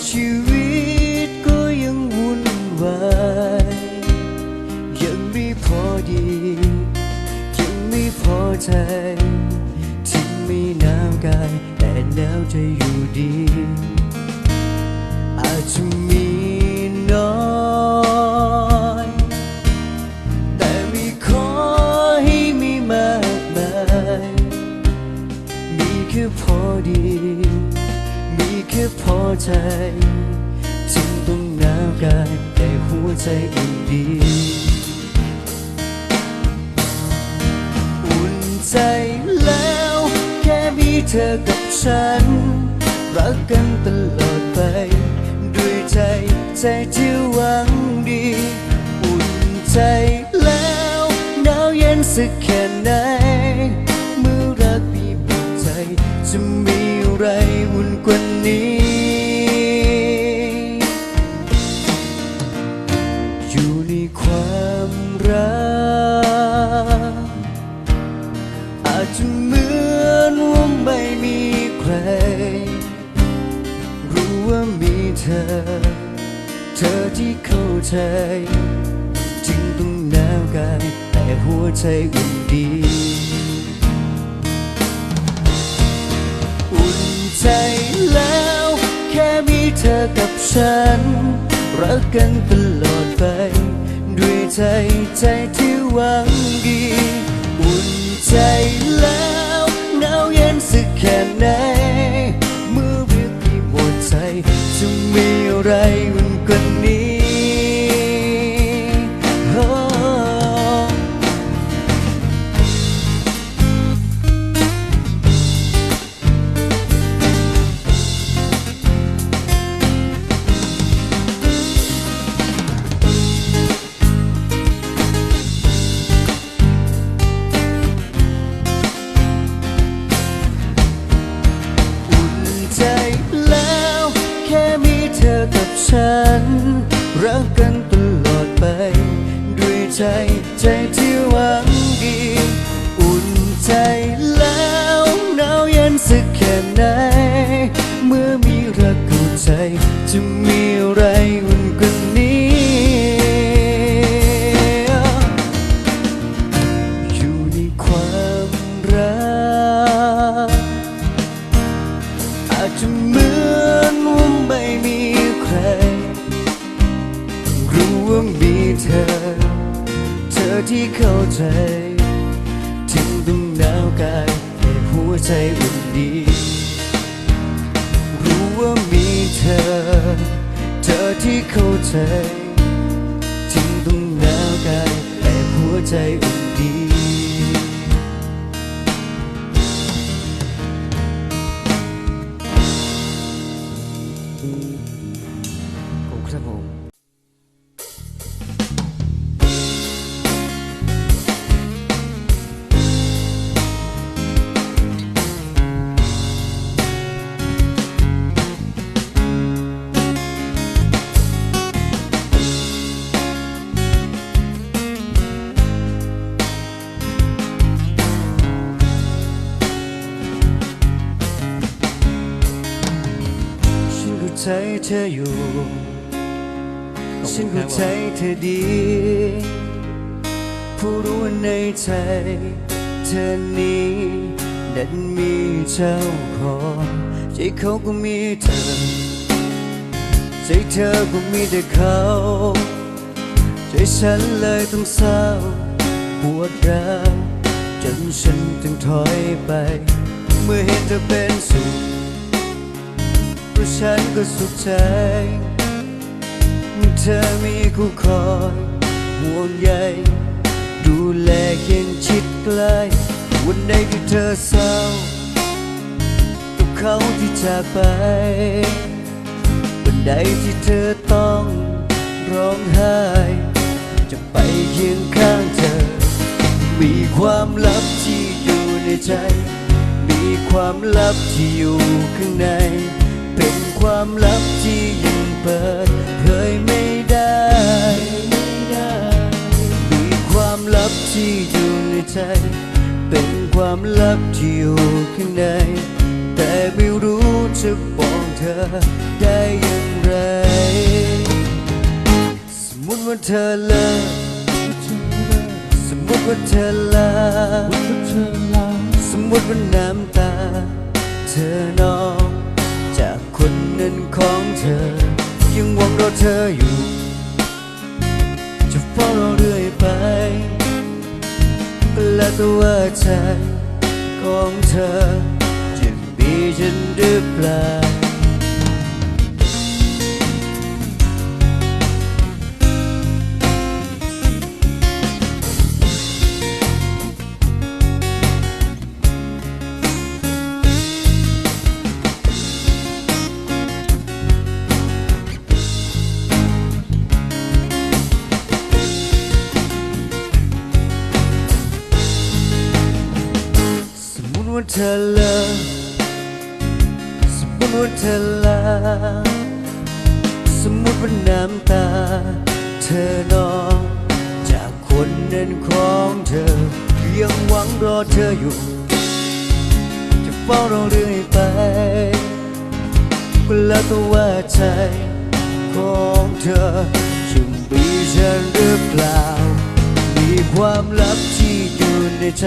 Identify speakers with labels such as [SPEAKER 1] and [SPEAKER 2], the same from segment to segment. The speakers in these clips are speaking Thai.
[SPEAKER 1] ่ชีวิตก็ยังวุ่นวายยังไม่พอดี ยังไม่พอใจที่ไม่หนาวกายแต่หนาวใจอยู่ดี อาจจะมี จจึงต้องหนาวกายแต่หัวใจอุ่นดี อุ่นใจแล้วแค่มีเธอกับฉัน รักกันตลอดไป ด้วยใจใจที่หวังดี อุ่นใจแล้วหนาวเย็นสักแค่ไหน เมื่อรักมีปวดใจจะมีอะไรอุ่นกว่านี้ ใจอุ่นดี อุ่นใจแล้ว แค่มีเธอกับฉัน รักกันตลอดไป ด้วยใจใจที่หวังดี อุ่นใจแล้วหนาวเย็นสักแค่ไหน เมื่อเรียกพี่หมดใจจะมีอะไร สักแค่ไหน เมื่อมีรักเข้าใจ จะมีอะไรอุ่นกว่านี้ อยู่ในความรัก อาจจะเหมือนว่าไม่มีใคร รู้ว่ามีเธอ เธอที่เข้าใจ ถึงต้องหนาวกายแต่หัวใจอุ่น ดี รู้ว่ามีเธอ เธอที่เข้าใจถึงต้องหนาวกายแต่หัวใจอุ่น ธออยู่ ฉันเข้าใจเธอดี ผู้รู้ว่าในใจเธอนี้นั้นมีเจ้าของใจเขาก็มีเธอ ใจเธอก็มีแต่เขา ใจฉันเลยต้องเศร้าปวดร้าวจนฉันต้องถอยไป เมื่อเห็นเธอเป็นสุข เพราะฉันก็สุขใจเมื่อเธอมีคู่คอยห่วงใยดูแลเคียงชิดใกล้วันใดที่เธอเศร้ากับเขาที่จากไป วันใดที่เธอต้องร้องไห้ จะไปเคียงข้างเธอ มีความลับที่อยู่ในใจ มีความลับที่อยู่ข้างใน เป็นความลับที่ยังเปิดเผยไม่ได้ มีความลับที่อยู่ในใจ เป็นความลับที่อยู่ข้างใน แต่ไม่รู้จะบอกเธอได้อย่างไร สมมติว่าเธอเลิกสมมติว่าเธอลาสมมติว่าน้ำตา เธอนอง นั้นของเธอ ยังหวังรอเธออยู่ จะเฝ้ารอเรื่อยไป และตัวใจของเธอจะมีฉันหรือเปล่า เธอเลิกสมมติเธอลาสมมติว่าน้ำตา เธอนองจากคนนั้นของเธอ ยังหวังรอเธออยู่ จะเฝ้ารอเรื่อยไปก็แล้วแต่ว่าใจของเธอจะมีฉันหรือเปล่า มีความลับที่อยู่ในใจ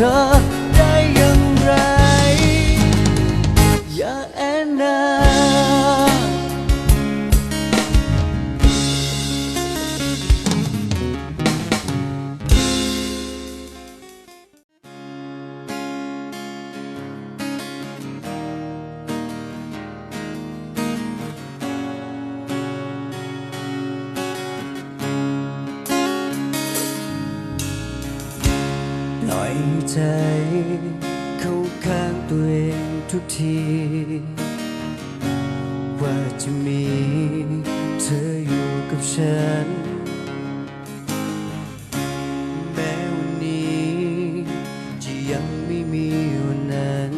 [SPEAKER 1] บ ใจเข้าข้างตัวเองทุกที ว่าจะมีเธออยู่กับฉัน แม้วันนี้จะยังไม่มีวันนั้น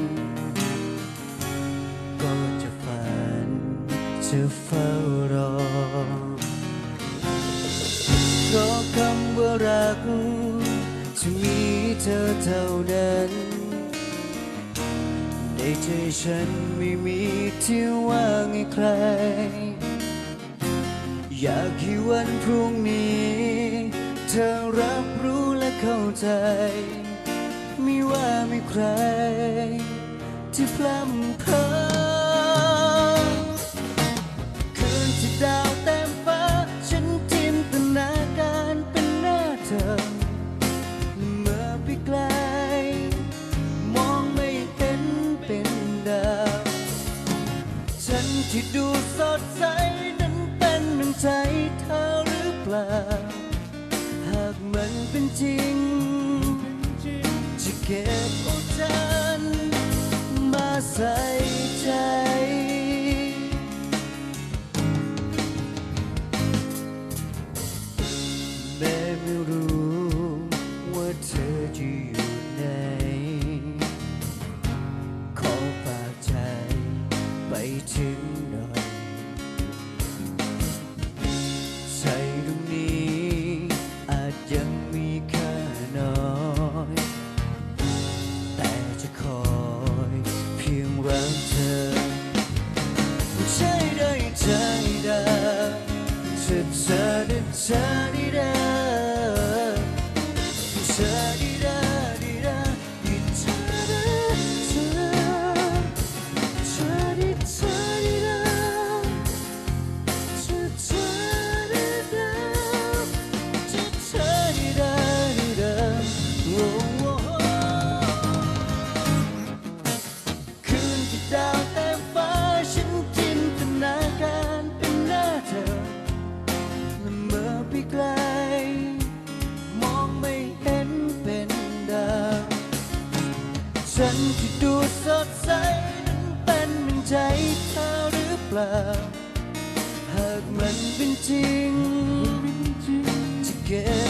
[SPEAKER 1] ก็จะฝันจะเฝ้ารอเพราะคำว่ารักจะมี เธอเท่านั้น ในใจฉันไม่มีที่ว่างให้ใคร อยากให้วันพรุ่งนี้ เธอรับรู้และเข้าใจ ไม่ว่าไมีใคร ที่พลัมเพอ ดาวฉันที่ดูสดใส นั้นเป็นหนึ่งใจเธอหรือเปล่า หากมันเป็นจริง จะเก็บเอาฉันมาใส่ใจแม้ไม่รู้ ที่ดูสดใสนั้นเป็นมันใจเธอหรือเปล่า หากมันเป็นจริงจะเก็บ